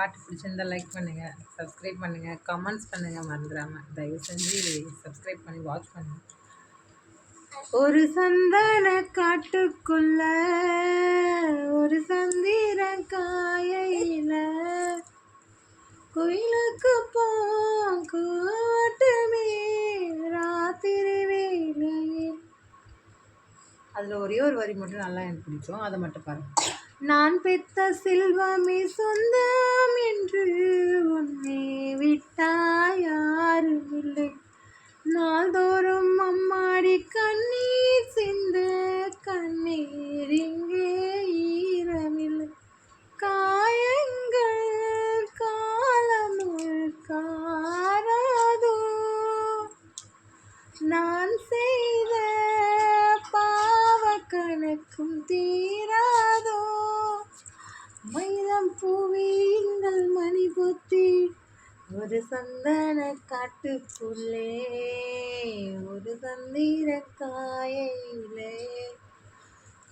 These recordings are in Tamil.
பாட்டு பிடிச்சிருந்தா லைக் பண்ணுங்கள் சப்ஸ்கிரைப் பண்ணுங்கள் கமெண்ட்ஸ் பண்ணுங்கள் மறந்துடாமல் தயவு செஞ்சு சப்ஸ்கிரைப் பண்ணி வாட்ச் பண்ணுங்கள் ஒரு சந்தன காட்டுக்குள்ள ஒரு சந்திர காயில கோயிலுக்கு போட்டுமே ராத்திரி வேலையில் அதில் ஒரே ஒரு வரி மட்டும் நல்லா எனக்கு பிடிக்கும். அதை மட்டும் பாருங்க. நான் பெத்த செல்வமே சொந்த நான் செய்த பாவ கணக்கும் தீராதோ? மயிலம் பூவிங்கள் மணி புத்தி ஒரு சந்தன காட்டுக்குள்ளே ஒரு சந்திர காயிலே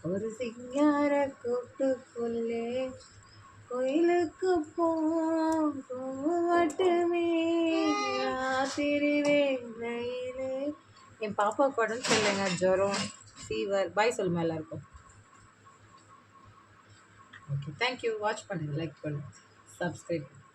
ஒரு சிங்கார கூட்டுக்குள்ளே கோயிலுக்கு போட்டுமே ராத்திரி வேலையிலே என் பாப்பா உடம்பு சொல்லுங்க. ஜுரம் ஃபீவர் பாய் சொல்லுமா எல்லாருக்கும். ஓகே தேங்க்யூ வாட்ச் பண்ணுங்கள் லைக் பண்ணுங்கள் சப்ஸ்கிரைப்